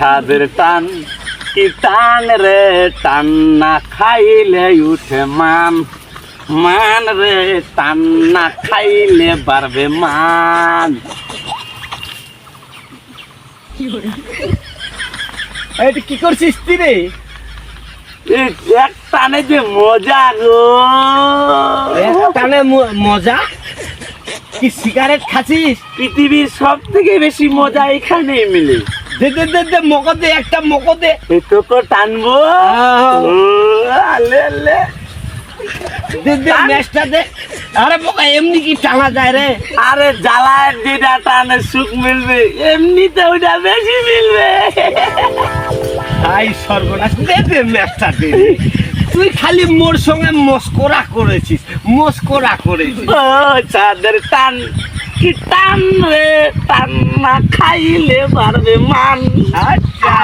ছাদের টান কি টান রে টান? না খাইলে উঠে মান মান রে টান না খাইলে বাড়বে মান। এটা কি করছিস তুই রে এক টানে যে মজা গো। টানে ম- মজা? কি সিগারেট খাচ্ছিস? পৃথিবীর সব থেকে বেশি মজা এখানেই মিলে। দে দে দে দে মকো দে একটা মকো দে। তোকে টানবো? আহ। আলে আলে। দে দে ম্যাচটা দে। আরে এমনি কি টানা যায় রে? আরে জ্বালায় টানে সুখ মিলবে। এমনিতে ওটা বেশি মিলবে। আই সর্বনাশ। দে দে ম্যাচটা দে। তুই খালি মোর সঙ্গে মস্করা করেছিস মস্করা করেছিস। ও চাঁদের টান। কি টান রে টান না খাইলে পারবে মান আচ্ছা